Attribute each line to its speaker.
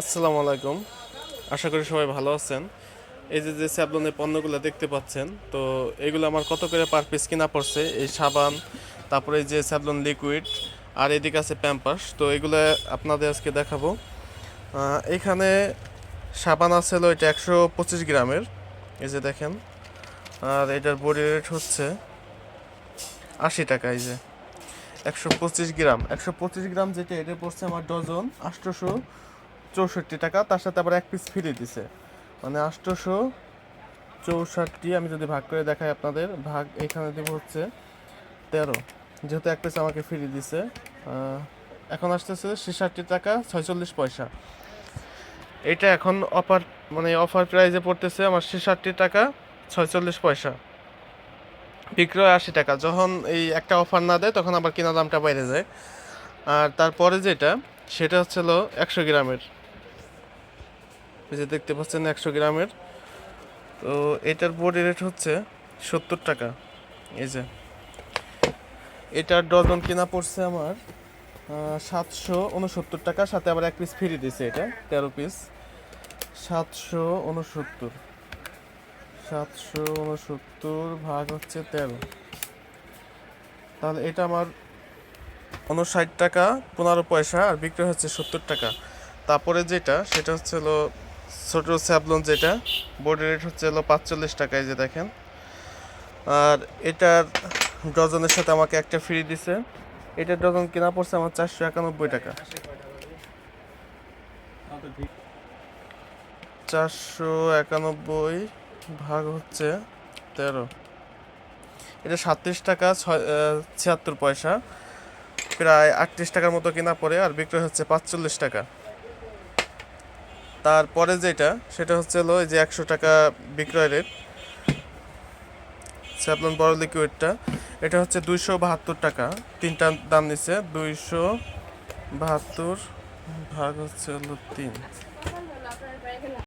Speaker 1: আসসালামু আলাইকুম। আশা করি সবাই ভালো আছেন। এই যে যে স্যাবলনের পণ্যগুলো দেখতে পাচ্ছেন, তো এগুলো আমার কত করে পার পিস কিনা পড়ছে, এই সাবান, তারপরে এই যে স্যাবলন লিকুইড, আর এদিকে আছে প্যাম্পাস, তো এগুলো আপনাদের আজকে দেখাবো। এখানে সাবান আছে হলো এটা একশো পঁচিশ গ্রামের, এই যে দেখেন, আর এটার বডি রেট হচ্ছে আশি টাকা, এই যে একশো পঁচিশ গ্রাম। একশো পঁচিশ গ্রাম যেটা, এটা পড়ছে আমার ডজন আটশোশো চৌষট্টি টাকা, তার সাথে আবার এক পিস ফ্রি দিছে। মানে আটশোশো চৌষট্টি, আমি যদি ভাগ করে দেখাই আপনাদের, ভাগ এখানে দেবো হচ্ছে তেরো। যেহেতু এক পিস আমাকে ফ্রি দিছে এখন আসতেছে ছেষট্টি টাকা, ছয়চল্লিশ পয়সা। এটা এখন অফার মানে অফার প্রাইজে পড়তেছে আমার ছেষট্টি টাকা, ছয়চল্লিশ পয়সা। বিক্রয় আশি টাকা। যখন এই একটা অফার না দেয়, তখন আবার কেনা দামটা বাইরে যায়। আর তারপরে যেটা, সেটা হচ্ছে হলো একশো গ্রামের। যে দেখতে পাচ্ছেন একশো গ্রামের। তো এটার বডি রেট হচ্ছে সত্তর টাকা। এই যে। এটার ডজন কেনা পড়ছে আমার সাতশো উনসত্তর টাকা। সাথে আবার এক পিস ফ্রি দিছে এটা, তেরো পিস সাতশো উনসত্তর। সাতশো উনসত্তর ভাগ হচ্ছে তেরো। তাহলে এটা আমার উনষাট টাকা, পনেরো পয়সা, আর বিক্রি হচ্ছে সত্তর টাকা। তারপরে যেটা, সেটা হচ্ছে হলো ছোট স্যাবলন যেটা বোর্ডের রেট হচ্ছে হলো পাঁচচল্লিশ টাকায় যে দেখেন। আর এটার ডজনের সাথে আমাকে একটা ফ্রি দিছে। এটার ডজন কেনা পড়ছে আমার চারশো একানব্বই টাকা। চারশো একানব্বই ভাগ হচ্ছে তেরো। এটা সাতত্রিশ টাকা, ছয় ছিয়াত্তর পয়সা। প্রায় আটত্রিশ টাকার মতো কেনা পড়ে, আর বিক্রয় হচ্ছে পাঁচচল্লিশ টাকা। তারপরে যেটা, সেটা হচ্ছে হলো এই যে একশো টাকা বিক্রয় রেট স্যাপলন বড় লিকুইডটা এটা হচ্ছে দুইশো বাহাত্তর টাকা। তিনটা দাম নিচ্ছে দুইশো বাহাত্তর ভাগ হচ্ছে হলো তিন।